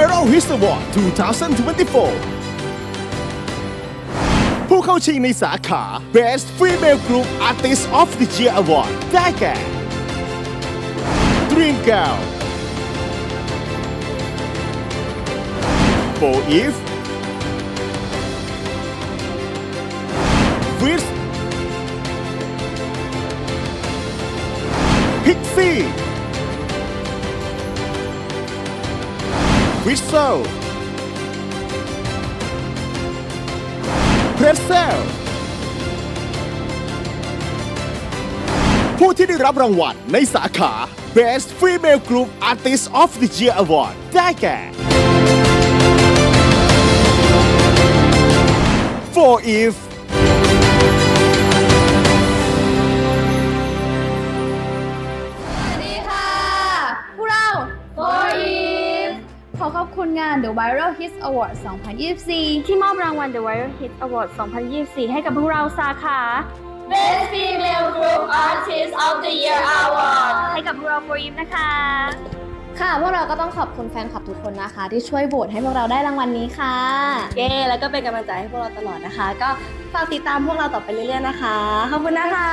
Viral Hit Award 2024 ผู้เข้าชิงในสาขา Best Female Group Artist of the Year Award ได้แก่ Dream Girl Bo Eve Fritz Pixie Whistle Pretzel ผู้ที่ได้รับรางวัลในสาขา Best Female Group Artist of the Year Award ได้แก่ For Eve สวัสดีค่ะ พวกเรา For Eve ขอขอบคุณงาน The Viral Hits Award 2024 ที่มอบรางวัล The Viral Hit Award 2024 ให้กับพวกเราสาขา Best Female Group Artist of the Year Award ให้กับพวกเรา For Eve นะคะ ค่ะพวกเราก็ต้องขอบคุณแฟนคลับทุกคนนะคะ ที่ช่วยโหวตให้พวกเราได้รางวัลนี้ค่ะ เย้แล้วก็เป็นกำลังใจให้พวกเราตลอดนะคะ ก็ฝากติดตามพวกเราต่อไปเรื่อยๆนะคะ ขอบคุณนะคะ